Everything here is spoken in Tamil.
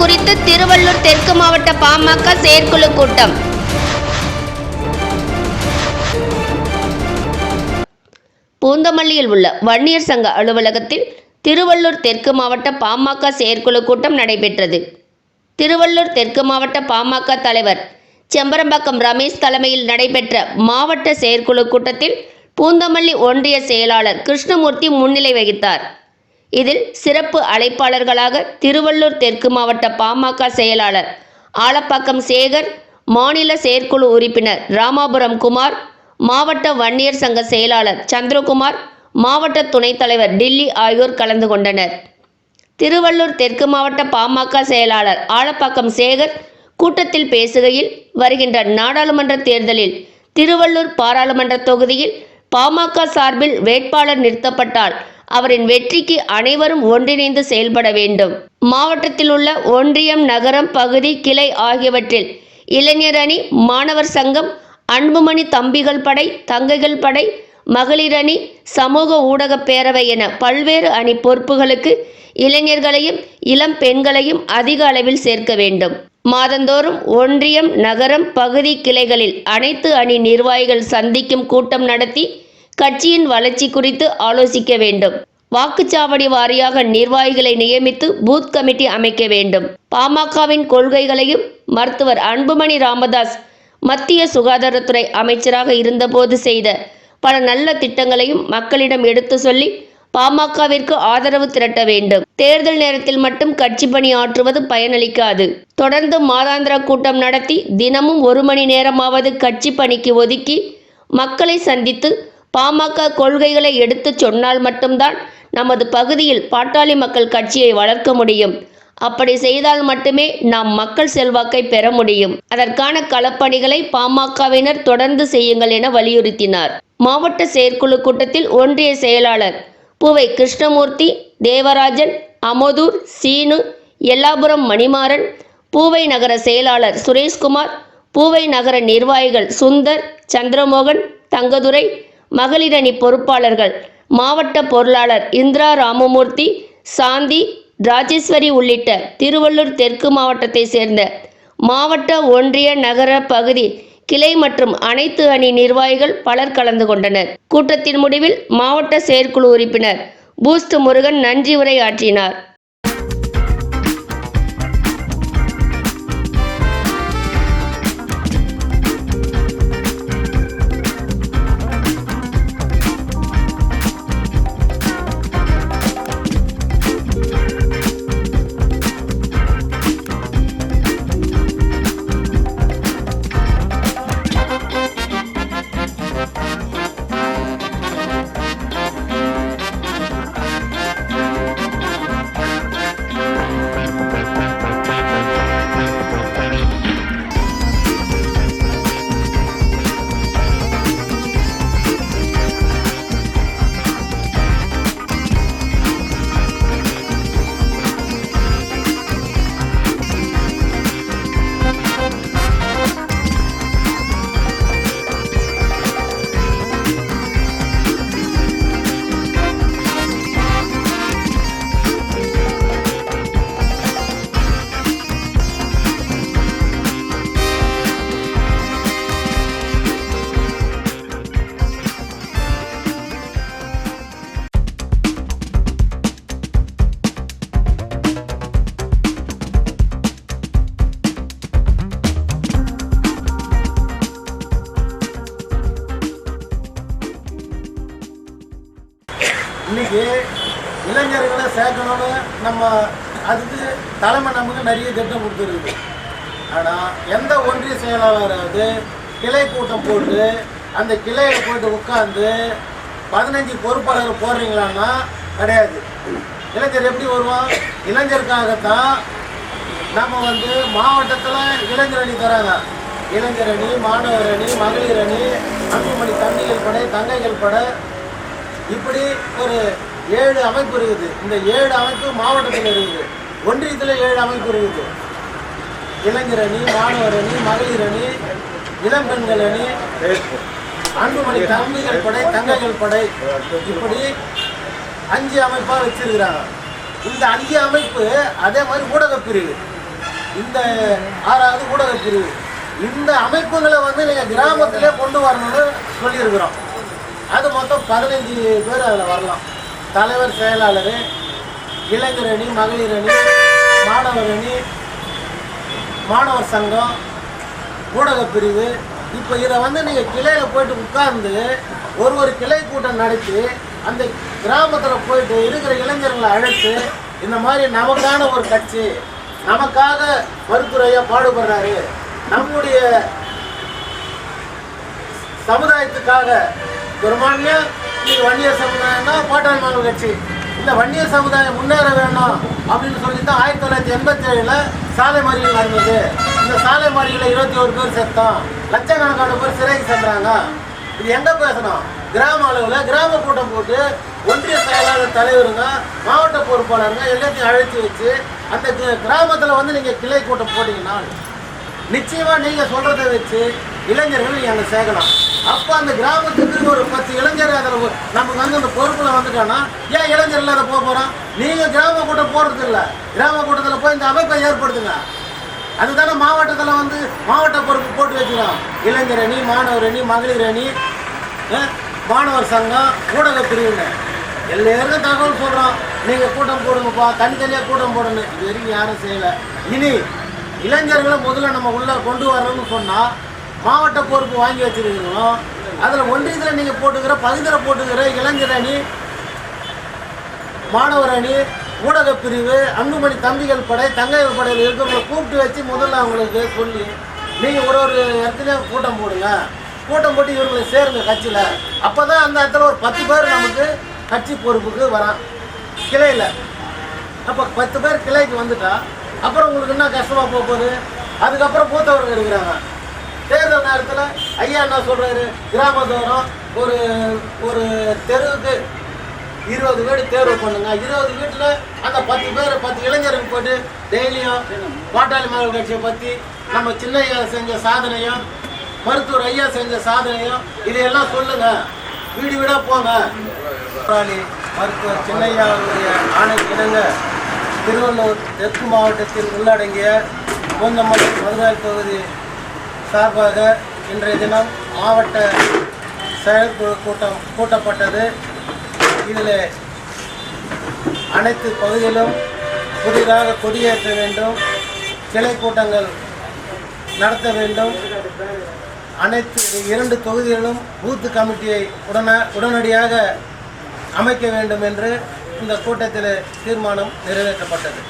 குறித்து திருவள்ளூர் தெற்கு மாவட்ட பாமக செயற்குழு கூட்டம். பூந்தமல்லியில் உள்ள வன்னியர் சங்க அலுவலகத்தில் திருவள்ளூர் தெற்கு மாவட்ட பாமக செயற்குழு கூட்டம் நடைபெற்றது. திருவள்ளூர் தெற்கு மாவட்ட பாமக தலைவர் செம்பரம்பாக்கம் ரமேஷ் தலைமையில் நடைபெற்ற மாவட்ட செயற்குழு கூட்டத்தில் பூந்தமல்லி ஒன்றிய செயலாளர் கிருஷ்ணமூர்த்தி முன்னிலை வகித்தார். இதில் சிறப்பு அழைப்பாளர்களாக திருவள்ளூர் தெற்கு மாவட்ட பாமக செயலாளர் ஆலப்பாக்கம் சேகர் மாநில செயற்குழு உறுப்பினர் ராமாபுரம் குமார் மாவட்ட வன்னியர் சங்க செயலாளர் சந்திரகுமார் மாவட்ட துணைத் தலைவர் டில்லி ஆகியோர் கலந்து கொண்டனர். திருவள்ளூர் தெற்கு மாவட்ட பாமக செயலாளர் ஆலப்பாக்கம் சேகர் கூட்டத்தில் பேசுகையில் வருகின்ற நாடாளுமன்ற தேர்தலில் திருவள்ளூர் பாராளுமன்ற தொகுதியில் பாமக சார்பில் வேட்பாளர் நிறுத்தப்பட்டால் அவரின் வெற்றிக்கு அனைவரும் ஒன்றிணைந்து செயல்பட வேண்டும். மாவட்டத்தில் உள்ள ஒன்றியம் நகரம் பகுதி கிளை ஆகியவற்றில் இளைஞர் அணி மாணவர் சங்கம் அன்புமணி தம்பிகள் படை தங்கைகள் படை மகளிர் அணி சமூக ஊடக பேரவை என பல்வேறு அணி பொறுப்புகளுக்கு இளைஞர்களையும் இளம் பெண்களையும் அதிக அளவில் சேர்க்க வேண்டும். மாதந்தோறும் ஒன்றியம் நகரம் பகுதி கிளைகளில் அனைத்து அணி நிர்வாகிகள் சந்திக்கும் கூட்டம் நடத்தி கட்சியின் வளர்ச்சி குறித்து ஆலோசிக்க வேண்டும். வாக்குச்சாவடி வாரியாக நிர்வாகிகளை நியமித்து பூத் கமிட்டி அமைக்க வேண்டும். பாமகவின் கொள்கைகளையும் மருத்துவர் அன்புமணி ராமதாஸ் மத்திய சுகாதாரத்துறை அமைச்சராக இருந்தபோது செய்த பல நல்ல திட்டங்களையும் மக்களிடம் எடுத்து சொல்லி பாமகவிற்கு ஆதரவு திரட்ட வேண்டும். தேர்தல் நேரத்தில் மட்டும் கட்சி பணி ஆற்றுவது பயனளிக்காது. தொடர்ந்து மாதாந்திர கூட்டம் நடத்தி தினமும் ஒரு மணி நேரமாவது கட்சி பணிக்கு ஒதுக்கி மக்களை சந்தித்து பாமக கொள்கைகளை எடுத்துச் சொன்னால் மட்டும்தான் நமது பகுதியில் பாட்டாளி மக்கள் கட்சியை வளர்க்க முடியும். அப்படி செய்தால் மட்டுமே நாம் மக்கள் செல்வாக்கை பெற முடியும். அதற்கான களப்பணிகளை பாமகவினர் தொடர்ந்து செய்யுங்கள் என வலியுறுத்தினார். மாவட்ட செயற்குழு கூட்டத்தில் ஒன்றிய செயலாளர் பூவை கிருஷ்ணமூர்த்தி தேவராஜன் அமோதூர் சீனு எல்லாபுரம் மணிமாறன் பூவை நகர செயலாளர் சுரேஷ்குமார் பூவை நகர நிர்வாகிகள் சுந்தர் சந்திரமோகன் தங்கதுரை மகளிரணி பொறுப்பாளர்கள் மாவட்ட பொருளாளர் இந்திரா ராமமூர்த்தி சாந்தி ராஜேஸ்வரி உள்ளிட்ட திருவள்ளூர் தெற்கு மாவட்டத்தை சேர்ந்த மாவட்ட ஒன்றிய நகர பகுதி கிளை மற்றும் அனைத்து அணி நிர்வாகிகள் பலர் கலந்து கொண்டனர். கூட்டத்தின் முடிவில் மாவட்ட செயற்குழு உறுப்பினர் பூஸ்ட் முருகன் நன்றி உரை ஆற்றினார். சேர்க்கணும்னு நம்ம அதுக்கு தலைமை நமக்கு நிறைய திட்டம் கொடுத்துருக்கு ஆனால் எந்த ஒன்றிய செயலாளராவது கிளை கூட்டம் போட்டு அந்த கிளையில் போயிட்டு உட்காந்து பதினஞ்சு பொறுப்பாளர் போடுறீங்களான்னா கிடையாது. இளைஞர் எப்படி வருவான்? இளைஞருக்காகத்தான் நம்ம வந்து மாவட்டத்தில் இளைஞர் அணி தராங்க. இளைஞர் அணி மாணவர் அணி மகளிர் அணி அன்புமணி தம்பிகள் படை தங்கைகள் படை. இப்படி ஒரு ஏழு அமைப்பு இருக்குது. இந்த ஏழு அமைப்பு மாவட்டத்தில் இருக்குது. ஒன்றியத்தில் ஏழு அமைப்பு இருக்குது. இளைஞர் அணி மாணவர் அணி மகளிர் அணி இளம் பெண்கள் அணி அன்புமணி தம்பிகள் படை தங்கைகள் படை. இப்படி அஞ்சு அமைப்பாக வச்சிருக்கிறாங்க. இந்த அஞ்சு அமைப்பு அதே மாதிரி ஊடகப் பிரிவு. இந்த ஆறாவது ஊடக பிரிவு. இந்த அமைப்புகளை வந்து நீங்கள் கிராமத்திலே கொண்டு வரணும்னு சொல்லியிருக்கிறோம். அது மொத்தம் பதினஞ்சு பேர் அதில் வரலாம். தலைவர் செயலாளர் இளைஞர் அணி மகளிர் அணி மாணவர் அணி மாணவர் சங்கம் ஊடகப் பிரிவு. இப்போ இதை வந்து நீங்கள் கிளையில் போயிட்டு உட்கார்ந்து ஒரு ஒரு கிளை கூட்டம் நடத்தி அந்த கிராமத்தில் போயிட்டு இருக்கிற இளைஞர்களை அழைத்து இந்த மாதிரி நமக்கான ஒரு கட்சி நமக்காக மருத்துவரையா பாடுபடுறாரு. நம்முடைய சமுதாயத்துக்காக பெரும்பான்மையாக இது வன்னியர் சமுதாயம்னா பாட்டாளி மாணவர் கட்சி. இந்த வன்னியர் சமுதாயம் முன்னேற வேணும் அப்படின்னு சொல்லி தான் ஆயிரத்தி தொள்ளாயிரத்தி எண்பத்தி ஏழில் சாலை மறியல் நடந்தது. இந்த சாலை மறியலில் இருபத்தி ஒரு பேர் செத்தோம் லட்சக்கணக்கான பேர் சிறைக்கு சென்றாங்க. இது எங்கே பேசணும்? கிராம அளவில் கிராம கூட்டம் போட்டு ஒன்றிய செயலாளர் தலைவருங்க மாவட்ட பொறுப்பாளருங்க எல்லாத்தையும் அழைச்சி வச்சு அந்த கி- வந்து நீங்கள் கிளை கூட்டம் போட்டிங்கன்னா நிச்சயமாக நீங்கள் சொல்கிறத வச்சு இளைஞர்கள் நீங்கள் அங்கே சேர்க்கலாம் அப்போ அந்த கிராமத்துக்கு ஒரு பத்து இளைஞர் அதில் நமக்கு வந்து அந்த பொறுப்பில் வந்துட்டோன்னா ஏன் இளைஞர் இல்லாத போக போகிறோம் நீங்கள் கிராம கூட்டம் போடுறது இல்லை. கிராம கூட்டத்தில் போய் இந்த அமைப்பை ஏற்படுத்துங்க. அதுதானே மாவட்டத்தில் வந்து மாவட்ட பொறுப்பு போட்டு வச்சுக்கலாம் இளைஞர் அணி மாணவர் அணி மகளிர் அணி மாணவர் சங்கம் ஊடக பிரிவுங்க. எல்லாருக்கும் தகவல் சொல்கிறோம் நீங்கள் கூட்டம் போடுங்கப்பா. தனித்தனியாக கூட்டம் போடணும். இது வரைக்கும் யாரும் செய்யலை. இனி இளைஞர்களை முதல்ல நம்ம உள்ளே கொண்டு வரணும்னு சொன்னால் மாவட்ட பொறுப்பு வாங்கி வச்சுருக்கீங்களோ அதில் ஒன்றியத்தில் நீங்கள் போட்டுக்கிற பகுதியில் போட்டுக்கிற இளைஞர் அணி மாணவர் அணி ஊடகப் பிரிவு அன்புமணி தம்பிகள் படை தங்கைகள் படையில் இருக்கிறவங்களை கூப்பிட்டு வச்சு முதல்ல அவங்களுக்கு சொல்லி நீங்கள் ஒரு ஒரு இடத்துலையும் கூட்டம் போடுங்க. கூட்டம் போட்டு இவர்களை சேருங்க கட்சியில். அப்போ தான் அந்த இடத்துல ஒரு பத்து பேர் நமக்கு கட்சி பொறுப்புக்கு வரான். கிளையில் அப்போ பத்து பேர் கிளைக்கு வந்துட்டா அப்புறம் உங்களுக்கு என்ன கஷ்டமாக போக போகுது? அதுக்கப்புறம் பூத்தவர்கள் இருக்கிறாங்க தேர்தல் நேரத்தில் ஐயா என்ன சொல்கிறாரு கிராமத்தோறும் ஒரு ஒரு தெருவுக்கு இருபது வீடு தேர்வு பண்ணுங்க. இருபது வீட்டில் அந்த பத்து பேர் பத்து இளைஞருக்கு போட்டு டெய்லியும் பாட்டாளி மக்கள் கட்சியை பற்றி நம்ம சின்னையா செஞ்ச சாதனையும் மருத்துவர் ஐயா செஞ்ச சாதனையும் இதையெல்லாம் சொல்லுங்க. வீடு வீடாக போங்க. போராளி மருத்துவர் சின்னையாவுடைய ஆணை இணங்க திருவள்ளூர் தெற்கு மாவட்டத்தில் உள்ளடங்கிய பூந்தமல்லி மதுரை தொகுதி சார்பாக இன்றைய தினம் மாவட்ட செயற்குழு கூட்டம் கூட்டப்பட்டது. இதில் அனைத்து பகுதியிலும் புதிதாக கொடியேற்ற வேண்டும் கிளை கூட்டங்கள் நடத்த வேண்டும். அனைத்து இரண்டு தொகுதிகளிலும் பூத்து கமிட்டியை உடன உடனடியாக அமைக்க வேண்டும் என்று இந்த கூட்டத்தில் தீர்மானம் நிறைவேற்றப்பட்டது.